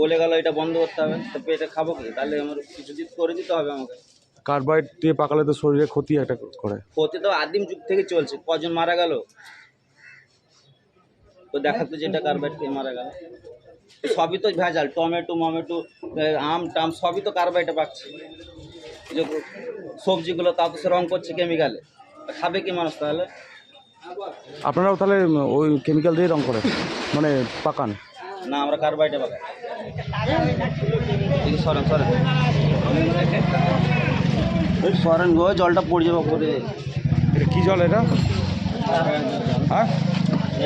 বলে গেল এটা বন্ধ করতে হবে। তো পেটে খাব কি? তাহলে আমার কিছু দিন করে দিতে হবে আমাকে। কার্বাইড দিয়ে পাকালে তো শরীরে ক্ষতি একটা করে। ক্ষতি তো আদিম যুগ থেকে চলছে। কজন মারা গেল? তো দেখাতো যেটা কার্বাইড খেয়ে মারা গেল। সবই তো ভেজাল। টমেটো মমেটো আম টাম সবই তো কার্বাইডে পাচ্ছে। যে সবজিগুলো তাও তো সে রং করছে কেমিক্যালে খাবে কি মানুষ তাহলে? আপনারাও তাহলে ওই কেমিক্যাল দিয়ে রং করে মানে পাকান। না আমরা কার্বাইডে পাকাই এই সরেন সরেন। ওই সরেন গো জলটা পড়ে যাবে পরে এটা কী জল এটা? হ্যাঁ?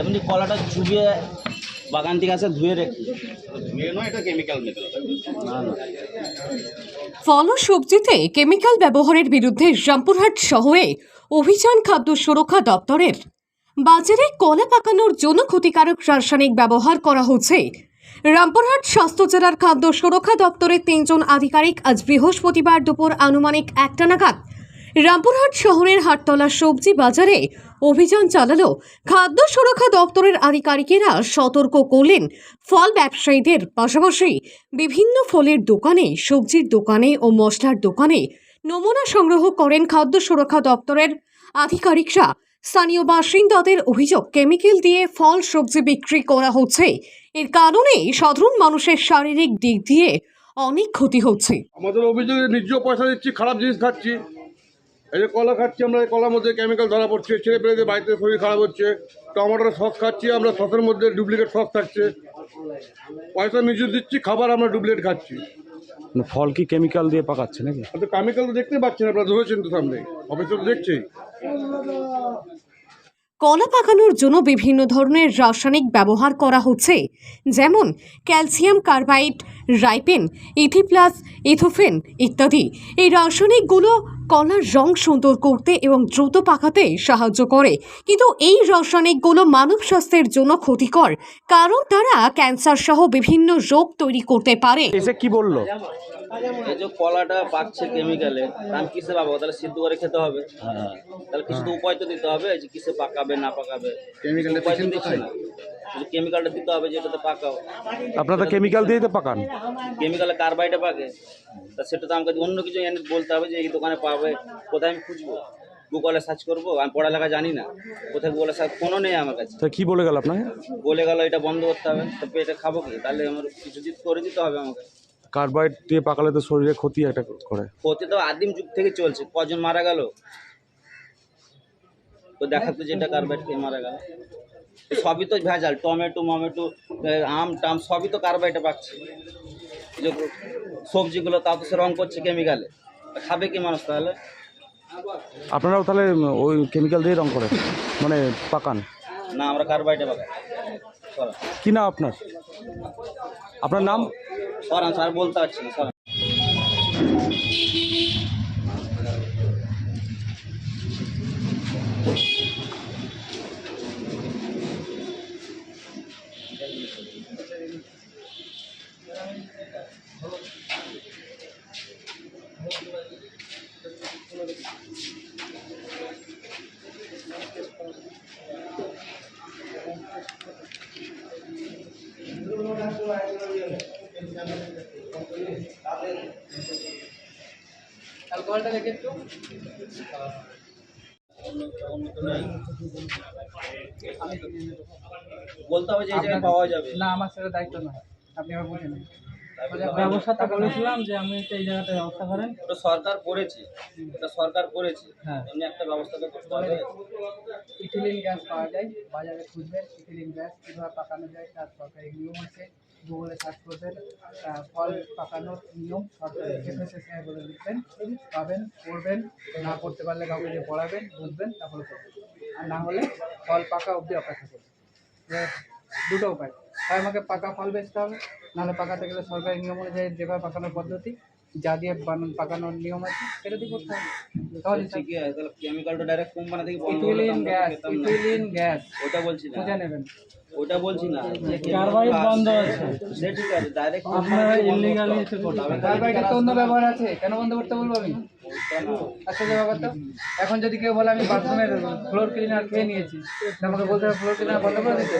এমনি কলাটা চুবিয়ে বাগান থেকে আসে ধুয়ে রেখি। না না ফল ও সবজিতে কেমিক্যাল ব্যবহারের বিরুদ্ধে রামপুরহাট শহরে অভিযান খাদ্য সুরক্ষা দপ্তরের বাজারে কলা পাকানোর জন্য ক্ষতিকারক রাসায়নিক ব্যবহার করা হচ্ছে। রামপুরহাট স্বাস্থ্য জেলার খাদ্য সুরক্ষা দপ্তরের তিনজন আধিকারিক আজ বৃহস্পতিবার দুপুর আনুমানিক একটা নাগাদ রামপুরহাট শহরের হাটতলা সবজি বাজারে অভিযান চালালো খাদ্য সুরক্ষা দপ্তরের আধিকারিকেরা সতর্ক করলেন ফল ব্যবসায়ীদের পাশাপাশি বিভিন্ন ফলের দোকানে, সবজির দোকানে ও মশলার দোকানে নমুনা সংগ্রহ করেন খাদ্য সুরক্ষা দপ্তরের আধিকারিকরা। স্থানীয় বাসিন্দাদের অভিযোগ কেমিক্যাল দিয়ে ফল সবজি বিক্রি করা হচ্ছে। এর কারণে সাধারণ মানুষের শারীরিক দিক দিয়ে অনেক ক্ষতি হচ্ছে। আমাদের অভিযোগ নিজ পয়সা দিচ্ছি খারাপ জিনিস খাচ্ছি। এই যে কলা খাচ্ছি আমরা এই কলার মধ্যে কেমিক্যাল ধরা পড়ছে ছেলে পেলেদের বাড়িতে শরীর খারাপ হচ্ছে টমাটোর সস খাচ্ছি আমরা সসের মধ্যে ডুপ্লিকেট সস থাকছে। পয়সা নিজে দিচ্ছি খাবার আমরা ডুপ্লিকেট খাচ্ছি। ফল কি কেমিক্যাল দিয়ে পাকাচ্ছে নাকি? তো কেমিক্যাল তো দেখতে পাচ্ছেন আপনারা ধরেছেন তো সামনে। অফিসে তো দেখছেই। কলা পাকানোর জন্য বিভিন্ন ধরনের রাসায়নিক ব্যবহার করা হচ্ছে, যেমন ক্যালসিয়াম কার্বাইড, রাইপেন, ইথিপ্লাস, ইথোফেন ইত্যাদি। এই রাসায়নিকগুলো কলার রং সুন্দর করতে এবং দ্রুত পাকাতে সাহায্য করে। কিন্তু এই রাসায়নিকগুলো মানব স্বাস্থ্যের জন্য ক্ষতিকর কারণ তারা ক্যান্সার সহ বিভিন্ন রোগ তৈরি করতে পারে। এসে কি বলল? এই যে কলাটা পাকছে কেমিক্যালে কিসে পাবো? তাহলে সিদ্ধ করে খেতে হবে। তাহলে কিছু তো উপায় তো দিতে হবে যে কিসে পাকাবে না পাকাবে। কেমিক্যালটা উপায় তো দিচ্ছে না। কেমিক্যালটা দিতে হবে যেটাতে পাকাও। আপনারা তো কেমিক্যাল দিয়েই তো পাকান। কেমিক্যালে কার্বাইডে পাকে। তা সেটা তো আমাকে অন্য কিছু এনে বলতে হবে যে এই দোকানে পাবে কোথায় আমি খুঁজবো? গুগলে সার্চ করব আমি পড়ালেখা জানি না। কোথায় গুগলে সার্চ ফোনও নেই আমার কাছে। তা কি বলে গেল আপনাকে? বলে গেল এটা বন্ধ করতে হবে তো পেটে খাব কি? তাহলে আমার কিছু দিন করে দিতে হবে আমাকে। কার্বাইড দিয়ে পাকালে তো শরীরে ক্ষতি একটা করে। ক্ষতি তো আদিম যুগ থেকে চলছে কজন মারা গেল? তো দেখাতো যেটা কার্বাইড খেয়ে মারা গেল। সবই তো ভেজাল টমেটো মমেটো আম টাম সবই তো কার্বাইডে পাচ্ছে। যে সবজিগুলো তাও তো সে রং করছে কেমিক্যালে খাবে কি মানুষ তাহলে? আপনারাও তাহলে ওই কেমিক্যাল দিয়ে রং করেন মানে পাকান। না আমরা কার্বাইডে পাকাই। কি না আপনার? আপনার নাম? সরান স্যার বলতে পারছি না সরান বলতে হবে যে এই জায়গায় পাওয়া যাবে। না আমার সেটা দায়িত্ব না আপনি আবার বুঝে নেন। বলেছিলাম যে আমি একটা এই জায়গাটা ব্যবস্থা করেন। ওটা সরকার করেছে। ওটা সরকার করেছে। হ্যাঁ। এমনি একটা ব্যবস্থা তো করতে হবে। ইথিলিন গ্যাস পাওয়া যায় বাজারে খুঁজবেন ইথিলিন গ্যাস কীভাবে পাকানো যায় তার সরকারি নিয়ম আছে। গুগলে সার্চ করবেন ফল পাকানোর নিয়ম সরকারি এফএসএসআই বলে লিখবেন পাবেন পড়বেন না করতে পারলে কাউকে পড়াবেন বুঝবেন তারপরে করবেন। আর না হলে ফল পাকা অবধি অপেক্ষা করবেন। দুটো উপায়। হয় আমাকে পাকা ফল বেচতে হবে নাহলে পাকাতে গেলে সরকারি নিয়ম অনুযায়ী যেভাবে পাকানোর পদ্ধতি যা দিয়ে বানান পাকানোর নিয়ম আছে সেটা দিয়ে করতে হবে। তাহলে ঠিকই আছে তাহলে কেমিক্যালটা ডাইরেক্ট কোম্পানি থেকে বন্ধ গ্যাস ইথিলিন গ্যাস। ওটা বলছি না। বুঝে নেবেন। ওটা বলছি না। যে কার্বাইড বন্ধ আসছে, সে ঠিক আছে ডাইরেক্ট আপনারা ইলিগালি কার্বাইডের তো অন্য ব্যবহার আছে কেন বন্ধ করতে বলব আমি? আচ্ছা যে ব্যাপার তো এখন যদি কেউ বলে আমি বাথরুমের ফ্লোর ক্লিনার খেয়ে নিয়েছি আমাকে বলতে হবে ফ্লোর ক্লিনার বন্ধ করে দিতে।